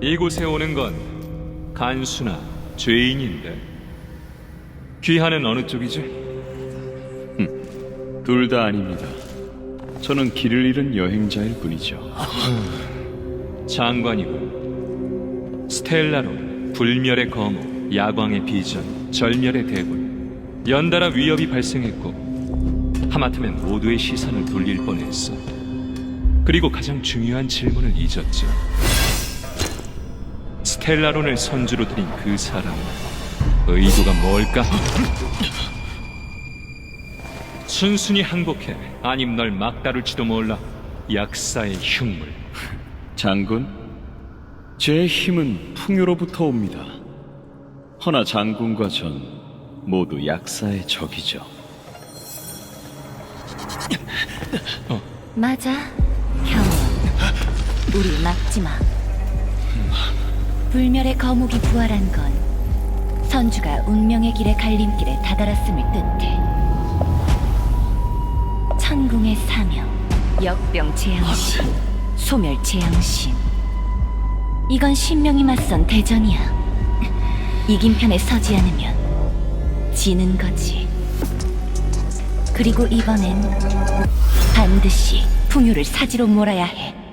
이곳에 오는 건 간수나 죄인인데 귀하는 어느 쪽이지? 둘 다 아닙니다. 저는 길을 잃은 여행자일 뿐이죠. 장관이고 스텔라로 불멸의 거모, 야광의 비전, 절멸의 대군 연달아 위협이 발생했고 하마터면 모두의 시선을 돌릴 뻔했어. 그리고 가장 중요한 질문을 잊었죠. 스텔라론을 선주로 들인 그 사람 의도가 뭘까? 순순히 항복해 아님 널 막다룰지도 몰라 약사의 흉물 장군, 제 힘은 풍요로부터 옵니다. 허나 장군과 전 모두 약사의 적이죠. 맞아. 우리 막지 마. 불멸의 거목이 부활한 건 선주가 운명의 길의 갈림길에 다다랐음을 뜻해. 천궁의 사명, 역병 재앙심, 소멸 재앙심. 이건 신명이 맞선 대전이야. 이긴 편에 서지 않으면 지는 거지. 그리고 이번엔 반드시 풍요를 사지로 몰아야 해.